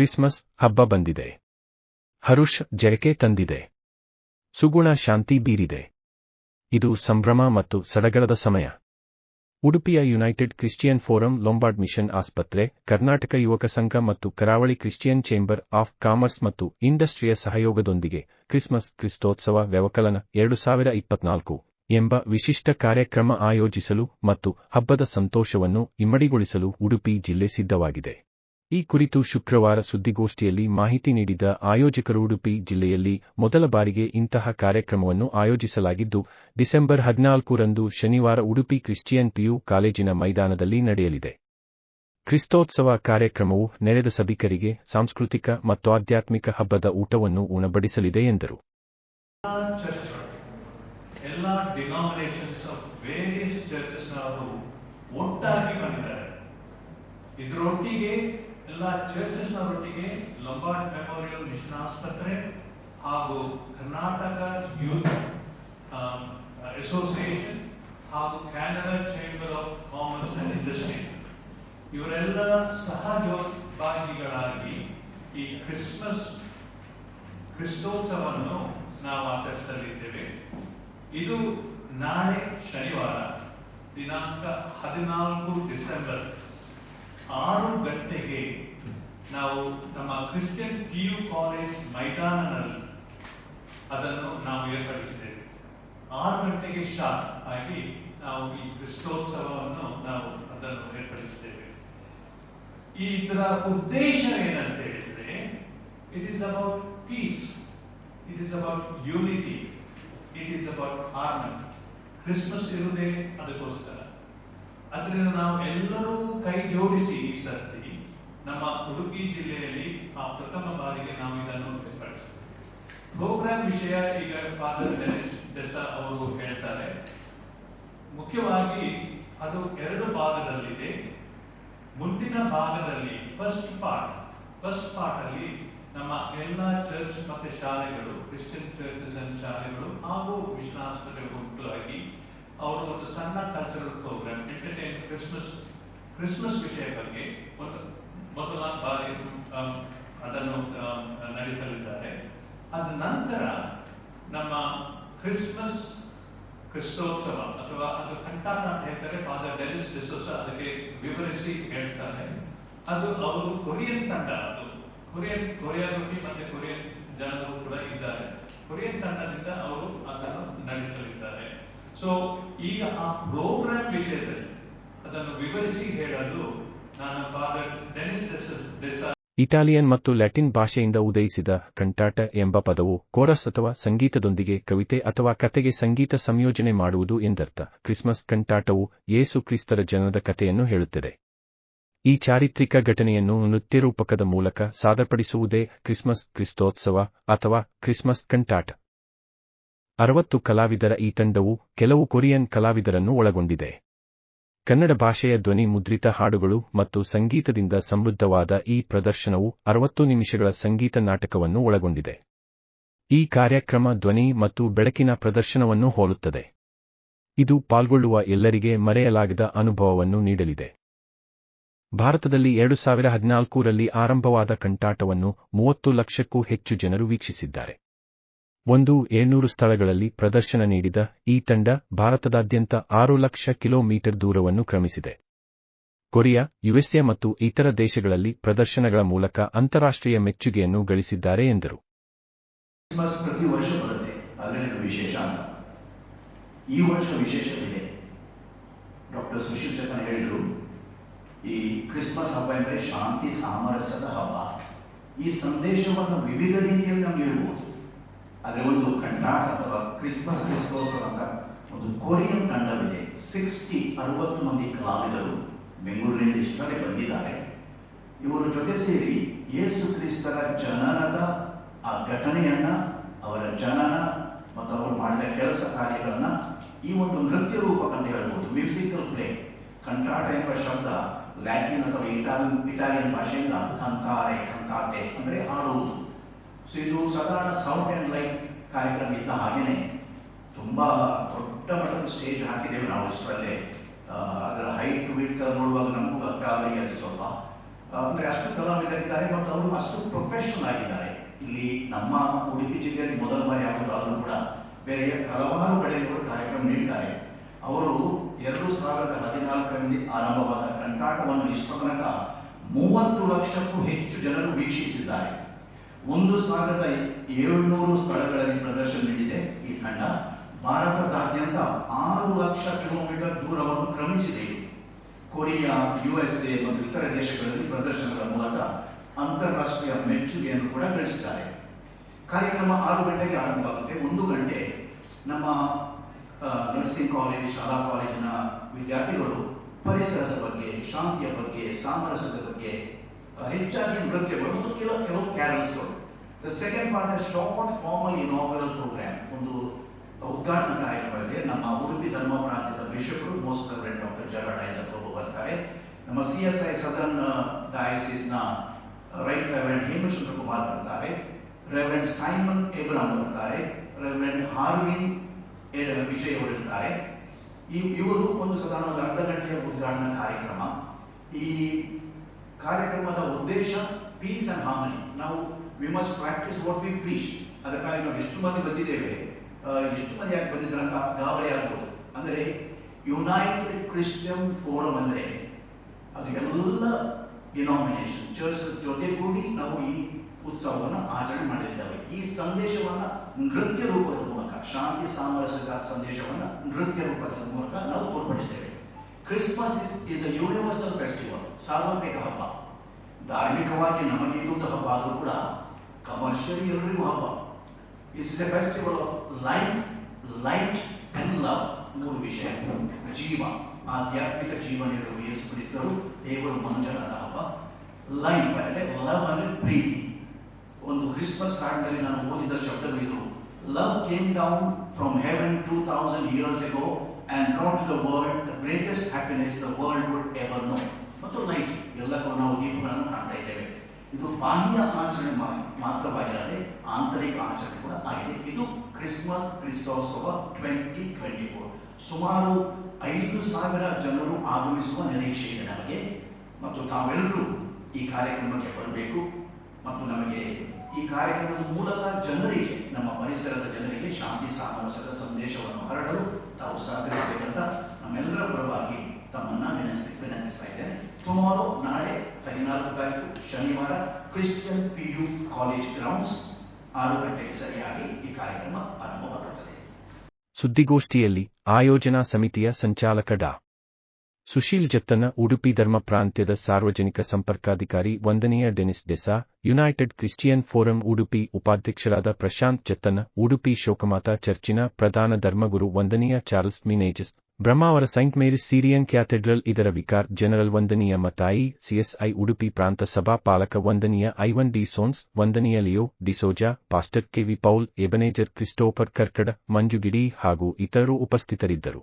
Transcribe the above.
Christmas ಹಬ್ಬ ಬಂದಿದೆ. ಹರುಷ್ ಜಯಕೆ ತಂದಿದೆ. ಸುಗುಣ ಶಾಂತಿ ಬೀರಿದೆ. ಇದು ಸಂಭ್ರಮ ಮತ್ತು ಸಡಗರದ ಸಮಯ. ಉಡುಪಿಯ United Christian forum Lombard mission ಆಸ್ಪತ್ರೆ, ಕರ್ನಾಟಕ ಯುವಕ ಸಂಘ ಮತ್ತು ಕರಾವಳಿ ಕ್ರಿಶ್ಚಿಯನ್ ಚೇಂಬರ್ ಆಫ್ ಕಾಮರ್ಸ್ ಮತ್ತು ಇಂಡಸ್ಟ್ರಿಯ ಸಹಯೋಗದೊಂದಿಗೆ ಕ್ರಿಸ್ಮಸ್ ಕ್ರಿಸ್ತೋತ್ಸವ ವ್ಯವಕಲನ ಎರಡು ಸಾವಿರ ಇಪ್ಪತ್ನಾಲ್ಕು ಎಂಬ ವಿಶಿಷ್ಟ ಕಾರ್ಯಕ್ರಮ ಆಯೋಜಿಸಲು ಮತ್ತು ಹಬ್ಬದ ಸಂತೋಷವನ್ನು ಇಮ್ಮಡಿಗೊಳಿಸಲು ಉಡುಪಿ ಜಿಲ್ಲೆ ಸಿದ್ಧವಾಗಿದೆ. ಈ ಕುರಿತು ಶುಕ್ರವಾರ ಸುದ್ದಿಗೋಷ್ಠಿಯಲ್ಲಿ ಮಾಹಿತಿ ನೀಡಿದ ಆಯೋಜಕರು ಉಡುಪಿ ಜಿಲ್ಲೆಯಲ್ಲಿ ಮೊದಲ ಬಾರಿಗೆ ಇಂತಹ ಕಾರ್ಯಕ್ರಮವನ್ನು ಆಯೋಜಿಸಲಾಗಿದ್ದು, ಡಿಸೆಂಬರ್ ಹದಿನಾಲ್ಕರಂದು ಶನಿವಾರ ಉಡುಪಿ ಕ್ರಿಶ್ಚಿಯನ್ ಪಿಯು ಕಾಲೇಜಿನ ಮೈದಾನದಲ್ಲಿ ನಡೆಯಲಿದೆ. ಕ್ರಿಸ್ತೋತ್ಸವ ಕಾರ್ಯಕ್ರಮವು ನೆರೆದ ಸಭಿಕರಿಗೆ ಸಾಂಸ್ಕೃತಿಕ ಮತ್ತು ಆಧ್ಯಾತ್ಮಿಕ ಹಬ್ಬದ ಊಟವನ್ನು ಉಣಬಡಿಸಲಿದೆ ಎಂದರು. ಇದರೊಟ್ಟಿಗೆ ಎಲ್ಲ ಚರ್ಚಸ್ನ ಒಟ್ಟಿಗೆ ಲಂಬಾರ್ಡ್ ಮೆಮೋರಿಯಲ್ ಮಿಷನ್ ಆಸ್ಪತ್ರೆ ಹಾಗೂ ಕರ್ನಾಟಕ ಯೂತ್ ಅಸೋಸಿಯೇಷನ್ ಹಾಗೂ Canada chamber of commerce and industry ಇವರೆಲ್ಲ ಸಹಜೋಭಾಗಿಗಳಾಗಿ ಈ ಕ್ರಿಸ್ಮಸ್ ಕ್ರಿಸ್ತೋತ್ಸವವನ್ನು ನಾವು ಆಚರಿಸಲಿದ್ದೇವೆ. ಇದು ನಾಳೆ ಶನಿವಾರ, ದಿನಾಂಕ ಹದಿನಾಲ್ಕು ಡಿಸೆಂಬರ್, ಆರು ಗಂಟೆಗೆ ನಾವು ನಮ್ಮ ಕ್ರಿಶ್ಚಿಯನ್ ಪಿ ಯು ಕಾಲೇಜ್ ಮೈದಾನದಲ್ಲಿ ಅದನ್ನು ನಾವು ಏರ್ಪಡಿಸಿದ್ದೇವೆ. ಆರು ಗಂಟೆಗೆ ಶಾರ್ಪ್ ಆಗಿ ನಾವು ಈ ಕ್ರಿಸ್ತೋತ್ಸವವನ್ನು ನಾವು ಅದನ್ನು ಏರ್ಪಡಿಸಿದ್ದೇವೆ. ಈ ಇದರ ಉದ್ದೇಶ ಏನಂತ ಹೇಳಿದ್ರೆ it is about peace it is about unity it is about harmony Christmas ಇರುವುದೇ ಅದಕ್ಕೋಸ್ಕರ. ಅದರಿಂದ ನಾವು ಎಲ್ಲರೂ ಕೈ ಜೋಡಿಸಿ ಈ ಸರ್ತಿ ನಮ್ಮ ಉಡುಪಿ ಜಿಲ್ಲೆಯಲ್ಲಿ ಆ ಪ್ರಥಮ ಬಾರಿಗೆ ನಾವು ಇದನ್ನು ಪ್ರೋಗ್ರಾಮ್ ವಿಷಯ ಈಗ ಫಾದರ್ ಡೆನಿಸ್ ಅವರು ಹೇಳ್ತಾರೆ. ಮುಖ್ಯವಾಗಿ ಅದು ಎರಡು ಭಾಗದಲ್ಲಿದೆ. ಮುಂದಿನ ಭಾಗದಲ್ಲಿ ಫಸ್ಟ್ ಪಾರ್ಟ್ ಫಸ್ಟ್ ಪಾರ್ಟ್ ಅಲ್ಲಿ ನಮ್ಮ ಎಲ್ಲ ಚರ್ಚ್ ಮತ್ತೆ ಶಾಲೆಗಳು ಕ್ರಿಶ್ಚಿಯನ್ ಚರ್ಚಸ್ ಅಂಡ್ ಶಾಲೆಗಳು ಹಾಗೂ ಮಿಷನ್ ಆಗಿ ಅವರು ಒಂದು ಸಣ್ಣ cultural program entertain Christmas Christmas ವಿಷಯ ಬಗ್ಗೆ ಒಂದು ಮೊದಲ ಬಾರಿ ಅದನ್ನು ನಡೆಸಲಿದ್ದಾರೆ. ಅದ ನಂತರ ನಮ್ಮ ಕ್ರಿಸ್ಮಸ್ ಕ್ರಿಸ್ತೋತ್ಸವ ಅಥವಾ ಅದು ಕಂಟಾಟ ಅಂತ ಹೇಳ್ತಾರೆ ಫಾದರ್ ಡೆನಿಸ್ ಡಿಸೋಸ ಅದಕ್ಕೆ ವಿವರಿಸಿ ಹೇಳ್ತಾರೆ. ಅದು ಅವರು ಕೊರಿಯನ್ ತಂಡ, ಅದು ಕೊರಿಯನ್ ಕೊರಿಯೋಗ್ರಫಿ ಮತ್ತೆ ಕೊರಿಯನ್ ಜನರು ಕೂಡ ಇದ್ದಾರೆ. ಕೊರಿಯನ್ ತಂಡದಿಂದ ಅವರು ಅದನ್ನು ನಡೆಸಲಿದ್ದಾರೆ. ಸೊ ಈಗ ಆ ಪ್ರೋಗ್ರಾಮ್ ವಿಷಯದಲ್ಲಿ ಅದನ್ನು ವಿವರಿಸಿ ಹೇಳಲು ಇಟಾಲಿಯನ್ ಮತ್ತು ಲ್ಯಾಟಿನ್ ಭಾಷೆಯಿಂದ ಉದಯಿಸಿದ ಕಂಟಾಟ ಎಂಬ ಪದವು ಕೋರಸ್ ಅಥವಾ ಸಂಗೀತದೊಂದಿಗೆ ಕವಿತೆ ಅಥವಾ ಕತೆಗೆ ಸಂಗೀತ ಸಂಯೋಜನೆ ಮಾಡುವುದು ಎಂದರ್ಥ. ಕ್ರಿಸ್ಮಸ್ ಕಂಟಾಟವು ಯೇಸು ಕ್ರಿಸ್ತರ ಜನದ ಕಥೆಯನ್ನು ಹೇಳುತ್ತದೆ. ಈ ಚಾರಿತ್ರಿಕ ಘಟನೆಯನ್ನು ನೃತ್ಯರೂಪಕದ ಮೂಲಕ ಸಾದರಪಡಿಸುವುದೇ ಕ್ರಿಸ್ಮಸ್ ಕ್ರಿಸ್ತೋತ್ಸವ ಅಥವಾ ಕ್ರಿಸ್ಮಸ್ ಕಂಟಾಟ ಅರವತ್ತು ಕಲಾವಿದರ ಈ ತಂಡವು ಕೆಲವು ಕೊರಿಯನ್ ಕಲಾವಿದರನ್ನು ಒಳಗೊಂಡಿದೆ. ಕನ್ನಡ ಭಾಷೆಯ ಧ್ವನಿ ಮುದ್ರಿತ ಹಾಡುಗಳು ಮತ್ತು ಸಂಗೀತದಿಂದ ಸಮೃದ್ಧವಾದ ಈ ಪ್ರದರ್ಶನವು ಅರವತ್ತು ನಿಮಿಷಗಳ ಸಂಗೀತ ನಾಟಕವನ್ನು ಒಳಗೊಂಡಿದೆ. ಈ ಕಾರ್ಯಕ್ರಮ ಧ್ವನಿ ಮತ್ತು ಬೆಳಕಿನ ಪ್ರದರ್ಶನವನ್ನು ಹೋಲುತ್ತದೆ. ಇದು ಪಾಲ್ಗೊಳ್ಳುವ ಎಲ್ಲರಿಗೆ ಮರೆಯಲಾಗದ ಅನುಭವವನ್ನು ನೀಡಲಿದೆ. ಭಾರತದಲ್ಲಿ ಎರಡು ಸಾವಿರ ಹದಿನಾಲ್ಕರಲ್ಲಿ ಆರಂಭವಾದ ಕಂಟಾಟವನ್ನು ಮೂವತ್ತು ಲಕ್ಷಕ್ಕೂ ಹೆಚ್ಚು ಜನರು ವೀಕ್ಷಿಸಿದ್ದಾರೆ. ಒಂದು ಏಳ್ನೂರು ಸ್ಥಳಗಳಲ್ಲಿ ಪ್ರದರ್ಶನ ನೀಡಿದ ಈ ತಂಡ ಭಾರತದಾದ್ಯಂತ ಆರು ಲಕ್ಷ ಕಿಲೋಮೀಟರ್ ದೂರವನ್ನು ಕ್ರಮಿಸಿದೆ. ಕೊರಿಯಾ, ಯುಎಸ್ಎ ಮತ್ತು ಇತರ ದೇಶಗಳಲ್ಲಿ ಪ್ರದರ್ಶನಗಳ ಮೂಲಕ ಅಂತಾರಾಷ್ಟ್ರೀಯ ಮೆಚ್ಚುಗೆಯನ್ನು ಗಳಿಸಿದ್ದಾರೆ ಎಂದರು. ಕ್ರಿಸ್ಮಸ್ ಪ್ರತಿ ವರ್ಷ ಬರುತ್ತೆ. ಅದರಲ್ಲಿನ ವಿಶೇಷ ಅಂತ. ಈ ವರ್ಷ ವಿಶೇಷವಿದೆ. ಡಾಕ್ಟರ್ ಸುಶೀಲ್ ಚೇತನ್ ಹೇಳಿದರು, ಈ ಕ್ರಿಸ್ಮಸ್ ಹಬ್ಬ ಎಂದರೆ ಶಾಂತಿ ಸಾಮರಸ್ಯದ ಹಬ್ಬ. ಈ ಸಂದೇಶವನ್ನು ವಿವಿಧ ರೀತಿಯಲ್ಲಿ ನಾವು ನೀಡಬಹುದು ಆದರೆ ಒಂದು ಕನ್ನಡ ಅಥವಾ ಕ್ರಿಸ್ಮಸ್ ಕ್ರಿಸ್ಮೋತ್ಸವ ಅಂತ ಒಂದು ಕೊರಿಯನ್ ತಂಡವಿದೆ. ಸಿಕ್ಸ್ಟಿ, ಅರವತ್ತು ಮಂದಿ ಕಲಾವಿದರು ಬೆಂಗಳೂರಿನಿಂದ ಇಷ್ಟರೇ ಬಂದಿದ್ದಾರೆ. ಇವರ ಜೊತೆ ಸೇರಿ ಯೇಸು ಕ್ರಿಸ್ತರ ಜನನದ ಆ ಘಟನೆಯನ್ನ, ಅವರ ಜನನ ಮತ್ತು ಅವರು ಮಾಡಿದ ಕೆಲಸ ಕಾರ್ಯಗಳನ್ನ ಈ ಒಂದು ನೃತ್ಯ ರೂಪಕ ಅಂತ ಹೇಳ್ಬೋದು, ಮ್ಯೂಸಿಕಲ್ ಪ್ಲೇ. ಕಂಟಾಟ ಎಂಬ ಶಬ್ದ ಲ್ಯಾಟಿನ್ ಅಥವಾ ಇಟಾಲಿಯನ್ ಇಟಾಲಿಯನ್ ಭಾಷೆಯಿಂದ ಕಂತಾರೆ ಕಂತಾತೆ ಅಂದರೆ ಹಾಡುವುದು. ಸೊ ಇದು ಸಾಧಾರಣ ಸೌಂಡ್ ಆ್ಯಂಡ್ ಲೈಟ್ ಕಾರ್ಯಕ್ರಮ ಇದ್ದ ಹಾಗೆಯೇ ತುಂಬ ದೊಡ್ಡ ಮಟ್ಟದ ಸ್ಟೇಜ್ ಹಾಕಿದ್ದೇವೆ ನಾವು ಇಷ್ಟರಲ್ಲೇ ಅದರ ಹೈಟ್ ವಿಡ್ತ್ ನೋಡುವಾಗ ನಮಗೂ ಗಾಬರಿ ಅದು ಸ್ವಲ್ಪ ಅಂದರೆ ಅಷ್ಟು ಕಲಾವಿದರಿದ್ದಾರೆ ಮತ್ತು ಅವರು ಅಷ್ಟು ಪ್ರೊಫೆಷನಲ್ ಆಗಿದ್ದಾರೆ. ಇಲ್ಲಿ ನಮ್ಮ ಉಡುಪಿ ಜಿಲ್ಲೆಯಲ್ಲಿ ಮೊದಲ ಬಾರಿ ಆಗೋದಾದರೂ ಕೂಡ ಬೇರೆ ಹಲವಾರು ಕಡೆಯಲ್ಲಿ ಕಾರ್ಯಕ್ರಮ ನೀಡಿದ್ದಾರೆ. ಅವರು ಎರಡು ಸಾವಿರದ ಹದಿನಾಲ್ಕರಲ್ಲಿ ಆರಂಭವಾದ ಕಂಟಾಟವನ್ನು ಇಷ್ಟ ತನಕ ಮೂವತ್ತು ಲಕ್ಷಕ್ಕೂ ಹೆಚ್ಚು ಜನರು ವೀಕ್ಷಿಸಿದ್ದಾರೆ. ಒಂದು ಸಾವಿರದ ಏಳ್ನೂರು ಸ್ಥಳಗಳಲ್ಲಿ ಪ್ರದರ್ಶನ ನೀಡಿದೆ ಈ ತಂಡ. ಭಾರತದಾದ್ಯಂತ ಆರು ಲಕ್ಷ ಕಿಲೋಮೀಟರ್ ದೂರವನ್ನು ಕ್ರಮಿಸಿದೆ. ಕೊರಿಯಾ, ಯುಎಸ್ಎ ಮತ್ತು ಇತರ ದೇಶಗಳಲ್ಲಿ ಪ್ರದರ್ಶನಗಳ ಮೂಲಕ ಅಂತಾರಾಷ್ಟ್ರೀಯ ಮೆಚ್ಚುಗೆಯನ್ನು ಕೂಡ ಗಳಿಸಿದ್ದಾರೆ. ಕಾರ್ಯಕ್ರಮ ಆರು ಗಂಟೆಗೆ ಆರಂಭವಾಗುತ್ತೆ. ಒಂದು ಗಂಟೆ ನಮ್ಮ ನರ್ಸಿಂಗ್ ಕಾಲೇಜ್ ಶಾಲಾ ಕಾಲೇಜಿನ ವಿದ್ಯಾರ್ಥಿಗಳು ಪರಿಸರದ ಬಗ್ಗೆ, ಶಾಂತಿಯ ಬಗ್ಗೆ, ಸಾಮರಸ್ಯದ ಬಗ್ಗೆ ಹೆಚ್ಚಾಗಿ ನೃತ್ಯಗಳು ಮತ್ತು ಕೆಲವು ಕೆಲವು ಕ್ಯಾರಲ್ಸ್ಗಳು the second part short formal inaugural program ಒಂದು ಉದ್ಘಾಟನಾ ಕಾರ್ಯಕ್ರಮ ಇದೆ. ನಮ್ಮ ಉಡುಪಿ ಧರ್ಮ ಪ್ರಾಂತ್ಯದ ಬಿಷಪ್ರು most reverend doctor Gerald Isaac Prabhu ಬರ್ತಾರೆ. ನಮ್ಮ ಸಿ ಎಸ್ ಐ ಸದರ್ನ್ ಡಯಾಸಿಸ್ನ ರೈಟ್ ರೆವರೆಂಡ್ ಹೇಮಚಂದ್ರ ಕುಮಾರ್ ಬರ್ತಾರೆ. ರೆವರೆಂಡ್ ಸೈಮನ್ ಏಬ್ರಾಮ್ ಬರ್ತಾರೆ. ರೆವರೆಂಡ್ ಹಾರ್ವಿನ್ ಎ- ವಿಜಯ್ ಅವರು ಇರ್ತಾರೆ. ಈ ಇವರು ಒಂದು ಸಾಧಾರಣ ಒಂದು ಅರ್ಧ ಗಂಟೆಯ ಉದ್ಘಾಟನಾ ಕಾರ್ಯಕ್ರಮ. ಈ ಕಾರ್ಯಕ್ರಮದ ಉದ್ದೇಶ ಪೀಸ್ ಅಂಡ್ ಹಾರ್ಮನಿ ನಾವು we must practise what we preach ಅದಕ್ಕಾಗಿ ನಾವು ಎಷ್ಟು ಮಂದಿ ಬಂದಿದ್ದೇವೆ? ಎಷ್ಟು ಮಂದಿ ಯಾಕೆ ಬಂದಿದ್ದಾರೆ ಅಂತ ಗಾಬರಿ ಆಗ್ಬೋದು. ಅಂದರೆ ಯುನೈಟೆಡ್ ಕ್ರಿಶ್ಚಿಯನ್ ಫೋರಮ್ ಅಂದರೆ, ಅದು ಎಲ್ಲ ಡಿನಾಮಿನೇಷನ್ ಚರ್ಚ್ ಜೊತೆಗೂಡಿ ನಾವು ಈ ಉತ್ಸವವನ್ನು ಆಚರಣೆ ಮಾಡಲಿದ್ದೇವೆ ಈ ಸಂದೇಶವನ್ನು ನೃತ್ಯ ರೂಪದ ಮೂಲಕ, ಶಾಂತಿ ಸಾಮರಸ್ಯದ ಸಂದೇಶವನ್ನು ನೃತ್ಯ ರೂಪದ ಮೂಲಕ ನಾವು ತೋರ್ಪಡಿಸ್ತೇವೆ. Christmas is is a universal festival ಸಾರ್ವತ್ರಿಕ ಹಬ್ಬ. ಧಾರ್ಮಿಕವಾಗಿ ನಮಗೆ ಇದೊಂದು ಹಬ್ಬ ಆದರೂ ಕೂಡ ಕಮರ್ಷಿಯಲಿ ಎಲ್ಲರಿಗೂ ಹಬ್ಬ. Is is a festival of life light and love ಮೂರು ವಿಷಯ. ಜೀವ. ಆಧ್ಯಾತ್ಮಿಕ ಜೀವ ನೀಡಲು ಯೇಸು ಕ್ರಿಸ್ತರು ದೇವರು ಮನುಜರಾದ ಹಬ್ಬ. ಲೈಫ್ ಅಂದರೆ ಲವ್ ಅಂದರೆ ಪ್ರೀತಿ. ಒಂದು ಕ್ರಿಸ್ಮಸ್ ಕಾರ್ಡ್ನಲ್ಲಿ ನಾನು ಓದಿದ ಶಬ್ದಗಳಿದು love came down from heaven two thousand years ago and brought to the world the greatest happiness the world would ever know. ಮತ್ತು ಲೈಟ್ ಎಲ್ಲ ಕೂಡ ನಾವು ದೀಪಗಳನ್ನು ಕಾಣ್ತಾ ಇದ್ದೇವೆ. ಇದು ಬಾಹ್ಯ ಆಚರಣೆ ಮಾತ್ರವಾಗಿರದೆ ಆಂತರಿಕ ಆಚರಣೆ ಕೂಡ ಆಗಿದೆ. ಇದು ಕ್ರಿಸ್ಮಸ್, ಕ್ರಿಸ್ತೋತ್ಸವ ಟ್ವೆಂಟಿ ಟ್ವೆಂಟಿ ಫೋರ್ ಸುಮಾರು ಐದು ಸಾವಿರ ಜನರು ಆಗಮಿಸುವ ನಿರೀಕ್ಷೆ ಇದೆ ನಮಗೆ. ಮತ್ತು ತಾವೆಲ್ಲರೂ ಈ ಕಾರ್ಯಕ್ರಮಕ್ಕೆ ಬರಬೇಕು. ಮತ್ತು ನಮಗೆ ಈ ಕಾರ್ಯಕ್ರಮದ ಮೂಲಕ ಜನರಿಗೆ, ನಮ್ಮ ಪರಿಸರದ ಜನರಿಗೆ ಶಾಂತಿ, ಸಾಮರಸ್ಯದ ಸಂದೇಶವನ್ನು ಹರಡಲು ಶನಿವಾರ Christian P U college grounds ಆರು ಗಂಟೆಗೆ ಸರಿಯಾಗಿ ಈ ಕಾರ್ಯಕ್ರಮ ಆರಂಭವಾಗುತ್ತದೆ ಸುದ್ದಿಗೋಷ್ಠಿಯಲ್ಲಿ ಆಯೋಜನಾ ಸಮಿತಿಯ ಸಂಚಾಲಕ ಡಾ. ಸುಶೀಲ್ ಜತ್ತನ ಉಡುಪಿ ಧರ್ಮ ಪ್ರಾಂತ್ಯದ ಸಾರ್ವಜನಿಕ ಸಂಪರ್ಕಾಧಿಕಾರಿ ವಂದನೆಯ Denis D'Sa, United Christian forum Udupi ಉಪಾಧ್ಯಕ್ಷರಾದ ಪ್ರಶಾಂತ್ ಜತ್ತನ ಉಡುಪಿ ಶೋಕಮಾತಾ ಚರ್ಚಿನ ಪ್ರಧಾನ ಧರ್ಮಗುರು ವಂದನೀಯ Charles Menezes Brahmavar saint Mary's Syrian cathedral ಇದರ ವಿಕಾರ್ ಜನರಲ್ ವಂದನೀಯ ಮತಾಯಿ ಸಿಎಸ್ಐ ಉಡುಪಿ ಪ್ರಾಂತ ಸಭಾ ಪಾಲಕ ವಂದನೀಯ ಐವನ್ ಡಿ ಸೋನ್ಸ್, ವಂದನೀಯ ಲಿಯೋ ಡಿಸೋಜಾ ಪಾಸ್ಟರ್ ಕೆವಿ ಪೌಲ್, ಎಬನೇಜರ್ ಕ್ರಿಸ್ಟೋಫರ್ ಕರ್ಕಡ, ಮಂಜುಗಿಡಿ ಹಾಗೂ ಇತರರು ಉಪಸ್ಥಿತರಿದ್ದರು.